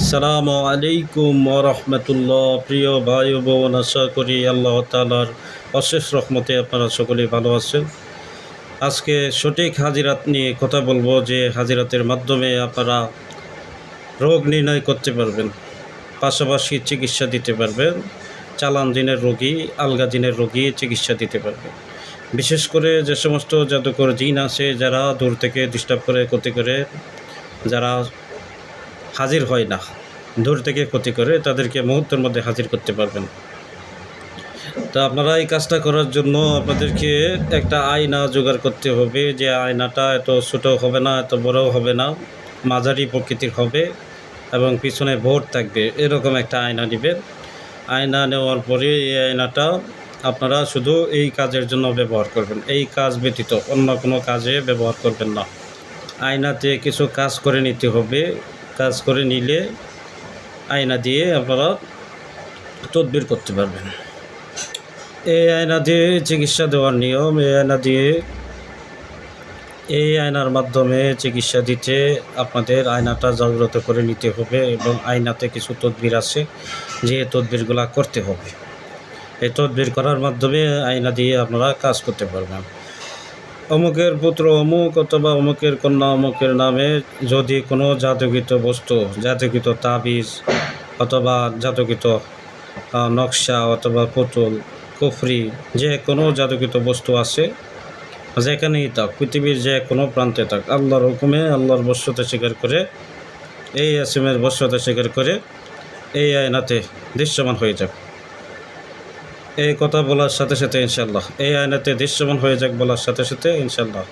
আসসালামু আলাইকুম রহমতুল্লাহ। প্রিয় ভাই বোন, আশা করি আল্লাহ তালার অশেষ রহমতে আপনারা সকলেই ভালো আছেন। আজকে সঠিক হাজিরাত নিয়ে কথা বলব যে হাজিরাতের মাধ্যমে আপনারা রোগ নির্ণয় করতে পারবেন, পাশাপাশি চিকিৎসা দিতে পারবেন, চালান দিনের রোগী, আলগা দিনের রোগী চিকিৎসা দিতে পারবেন। বিশেষ করে যে সমস্ত জাদুকর জিন আছে, যারা দূর থেকে ডিস্টার্ব করে, ক্ষতি করে, যারা হাজির হয় না। দূর থেকে ক্ষতি করে তাদেরকে মুহূর্তের মধ্যে হাজির করতে পারবেন। তো আপনারা এই কাজটা করার জন্য আপনাদেরকে একটা আয়না জোগাড় করতে হবে যে আয়নাটা এত ছোটো হবে না, এত বড় হবে না, মাঝারি প্রকৃতির হবে এবং পিছনে ভোট থাকবে, এরকম একটা আয়না নেবেন। আয়না নেওয়ার পরে এই আয়নাটা আপনারা শুধু এই কাজের জন্য ব্যবহার করবেন, এই কাজ ব্যতীত অন্য কোনো কাজে ব্যবহার করবেন না। আয়নাতে কিছু কাজ করে নিতে হবে কাজ করে নিলে আয়না দিয়ে আপনারা তদবির করতে পারবেন। এই আয়না দিয়ে চিকিৎসা দেওয়ার নিয়ম, এই আয়না দিয়ে এই আয়নার মাধ্যমে চিকিৎসা দিতে আপনাদের আয়নাটা জাগ্রত করে নিতে হবে এবং আয়নাতে কিছু তদবির আছে যে তদবিরগুলা করতে হবে। এই তদবির করার মাধ্যমে আয়না দিয়ে আপনারা কাজ করতে পারবেন। অমুকের পুত্র অমুক অথবা অমুকের কন্যা অমুকের নামে যদি কোনো জাতকৃত বস্তু, জাতকৃত তাবিজ অথবা জাতকৃত নকশা অথবা পুতুল, কুফরি যে কোনো জাতকৃত বস্তু আছে, যেখানেই থাক, পৃথিবীর যে কোনো প্রান্তে থাক, আল্লাহর হুকুমে আল্লাহর বস্যতা স্বীকার করে, এই আসিমের বস্যতা স্বীকার করে, এই আয়নাতে দৃশ্যমান হয়ে যাক। এই কথা বলার সাথে সাথে ইনশাল্লাহ এই আয়নাতে দৃশ্যমান হয়ে যাক বলার সাথে সাথে ইনশাল্লাহ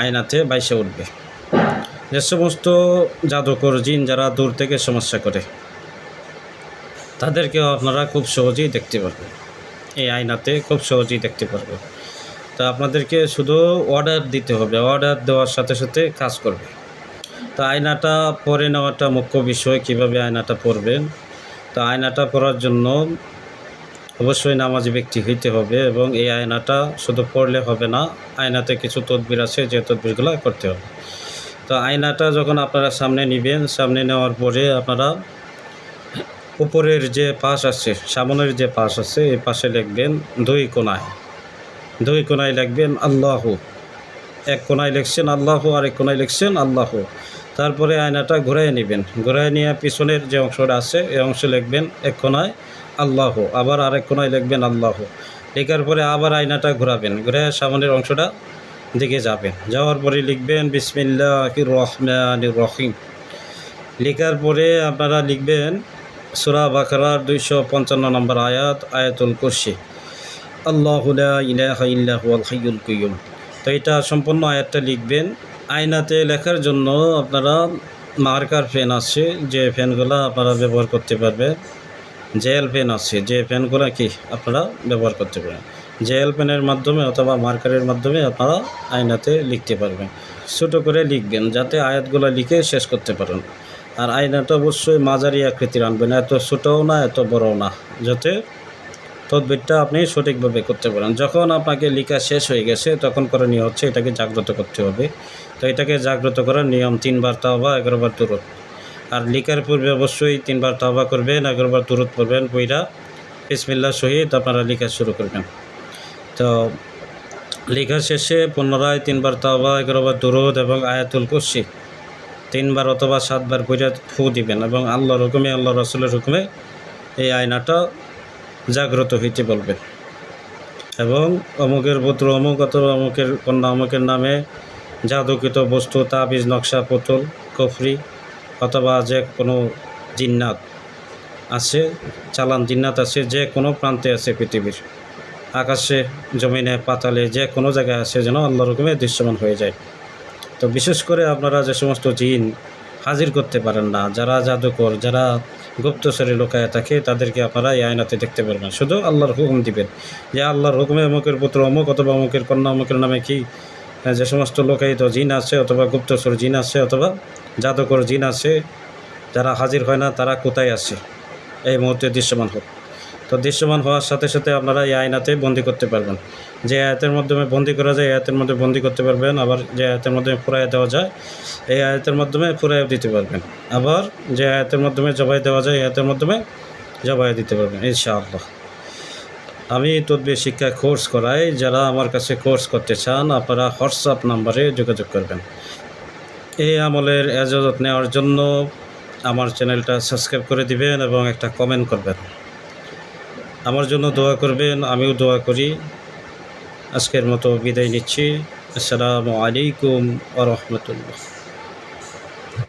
আয়নাতে বাইসে উঠবে। যে সমস্ত জাদুকর জিন যারা দূর থেকে সমস্যা করে, তাদেরকেও আপনারা খুব সহজেই দেখতে পারবেন। এই আয়নাতে খুব সহজেই দেখতে পারবেন। তো আপনাদেরকে শুধু অর্ডার দিতে হবে অর্ডার দেওয়ার সাথে সাথে কাজ করবে। তো আয়নাটা পরে নেওয়াটা মুখ্য বিষয়, কীভাবে আয়নাটা পরবেন। তো আয়নাটা পরার জন্য অবশ্যই নামাজি ব্যক্তি হইতে হবে এবং এই আয়নাটা শুধু পড়লে হবে না, আয়নাতে কিছু তদবির আছে, যে তদবিরগুলো করতে হবে। তো আয়নাটা যখন আপনারা সামনে নেবেন, সামনে নেওয়ার পরে আপনারা উপরের যে পাশ আছে, সামনের যে পাশ আছে, এই পাশে লিখবেন দুই কোনায়। দুই কোনায় লিখবেন আল্লাহ। এক কোনায় লিখছেন আল্লাহ আর এক কোনায় লিখছেন আল্লাহ। তারপরে আয়নাটা ঘুরাই নেবেন। ঘুরাই নিয়ে পিছনের যে অংশটা আছে, এই অংশ লিখবেন, এক কোনায় আল্লাহ, আবার আরেক কোনায় লিখবেন আল্লাহ। লেখার পরে আবার আয়নাটা ঘুরাবেন ঘুরে সামনের অংশটা দিকে যাবেন। যাওয়ার পরে লিখবেন বিসমিল্লাহ রহমান রহিম। লেখার পরে আপনারা লিখবেন, সুরা বাকরার দুইশো পঞ্চান্ন নম্বর আয়াত, আয়াতুল কুরসি। আল্লাহ ইলাহা ইল্লাহুল হাইয়ুল কুয়ুম তো এটা সম্পূর্ণ আয়াতটা লিখবেন আয়নাতে লেখার জন্য আপনারা মার্কার পেন আছে, যে পেনগুলো আপনারা ব্যবহার করতে পারবেন জেল পেন আছে, যে পেনগুলো কি আপনারা ব্যবহার করতে পারেন। জেল পেনের মাধ্যমে অথবা মার্কারের মাধ্যমে আপনারা আয়নাতে লিখতে পারবেন। ছোটো করে লিখবেন, যাতে আয়াতগুলো লিখে শেষ করতে পারেন। আর আয়নাটা অবশ্যই মাঝারি আকৃতির আনবেন, এত ছোটোও না, এত বড়ও না, যাতে তদবিরটা আপনি সঠিকভাবে করতে পারেন। যখন আপনাকে লেখা শেষ হয়ে গেছে, তখন করণীয় হচ্ছে এটাকে জাগ্রত করতে হবে। তো এটাকে জাগ্রত করার নিয়ম তিনবার তাওবা, এগারোবার তুরত আর লিখার পূর্বে অবশ্যই তিনবার তাওবা করবেন, এগারোবার দূরত পড়বেন বইটা বিসমিল্লাহ সহিত আপনারা লেখা শুরু করবেন। তো লেখার শেষে পুনরায় তিনবার তাওবা, এগারোবার তুরত এবং আয়াতুল কুরসি। তিনবার অথবা সাতবার পইরা ফু দিবেন এবং আল্লাহর হুকুমে আল্লাহ রসুলের হুকুমে এই আয়নাটা জাগ্রত হইতে বলবেন এবং অমুকের পুত্র, অমুক অথবা অমুকের কন্যা, অমুকের নামে জাদুকৃত বস্তু, তাবিজ, নকশা, পুতুল, কফরি অথবা যে কোনো জিন্নাত আছে, চালান জিন্নাত আছে, যে কোনো প্রান্তে আছে পৃথিবীর। আকাশে, জমিনে, পাতালে, যে কোনো জায়গায় আছে যেন আল্লাহর হুকুমে দৃশ্যমান হয়ে যায়। তো বিশেষ করে আপনারা যে সমস্ত জিন হাজির করতে পারেন না, যারা জাদুকর, যারা গুপ্তচরে লোকায় থাকে, তাদেরকে আপনারা এই আয়নাতে দেখতে পারবেন। শুধু আল্লাহর হুকুম দিবেন। যে আল্লাহর হুকুমে অমুকের পুত্র অমুক অথবা অমুকের কন্যা, অমুকের নামে কি যে সমস্ত লোকায়িত জিন আছে অথবা গুপ্তচর জিন আছে অথবা জাদুকর জিন আছে, যারা হাজির হয় না, তারা কোথায় আছে? এই মুহূর্তে দৃশ্যমান হোক। তো দৃশ্যমান হওয়ার সাথে সাথে আপনারা এই আয়নাতে বন্দি করতে পারবেন। যে আয়াতের মাধ্যমে বন্দি করা যায় আয়াতের মধ্যে বন্দি করতে পারবেন। আবার যে আয়াতের মাধ্যমে ফুরাই দেওয়া যায়, এই আয়াতের মাধ্যমে ফুরাইও দিতে পারবেন। আবার যে আয়াতের মাধ্যমে জবাই দেওয়া যায় আয়াতের মাধ্যমে জবাই দিতে পারবেন, ইনশাআল্লাহ। আমি তদবির শিক্ষা কোর্স করাই। যারা আমার কাছে কোর্স করতে চান, আপনারা হোয়াটসঅ্যাপ নাম্বারে যোগাযোগ করবেন। এই আমলের এজাজত নেওয়ার জন্য আমার চ্যানেলটা সাবস্ক্রাইব করে দিবেন এবং একটা কমেন্ট করবেন। আমার জন্য দোয়া করবেন, আমিও দোয়া করি। আজকের মতো বিদায় নিচ্ছি। আসসালামু আলাইকুম আ রহমতুল্লাহ।